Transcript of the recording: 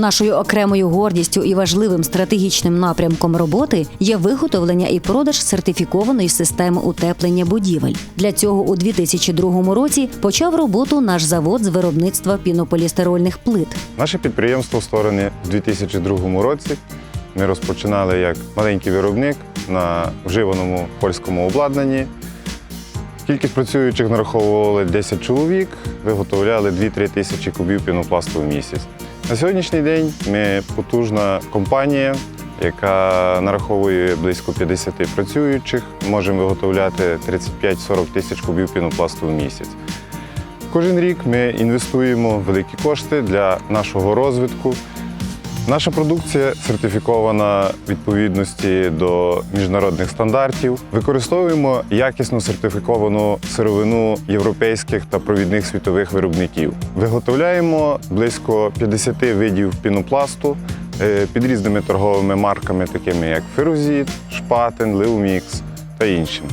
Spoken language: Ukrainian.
Нашою окремою гордістю і важливим стратегічним напрямком роботи є виготовлення і продаж сертифікованої системи утеплення будівель. Для цього у 2002 році почав роботу наш завод з виробництва пінополістирольних плит. Наше підприємство створене у 2002 році. Ми розпочинали як маленький виробник на вживаному польському обладнанні. Кількість працюючих нараховували 10 чоловік, виготовляли 2-3 тисячі кубів пінопласту в місяць. На сьогоднішній день ми потужна компанія, яка нараховує близько 50 працюючих. Можемо виготовляти 35-40 тисяч кубів пінопласту в місяць. Кожен рік ми інвестуємо великі кошти для нашого розвитку. Наша продукція сертифікована відповідності до міжнародних стандартів. Використовуємо якісно сертифіковану сировину європейських та провідних світових виробників. Виготовляємо близько 50 видів пінопласту е, під різними торговими марками, такими як Ферозіт, Шпатен, Леумікс та іншими.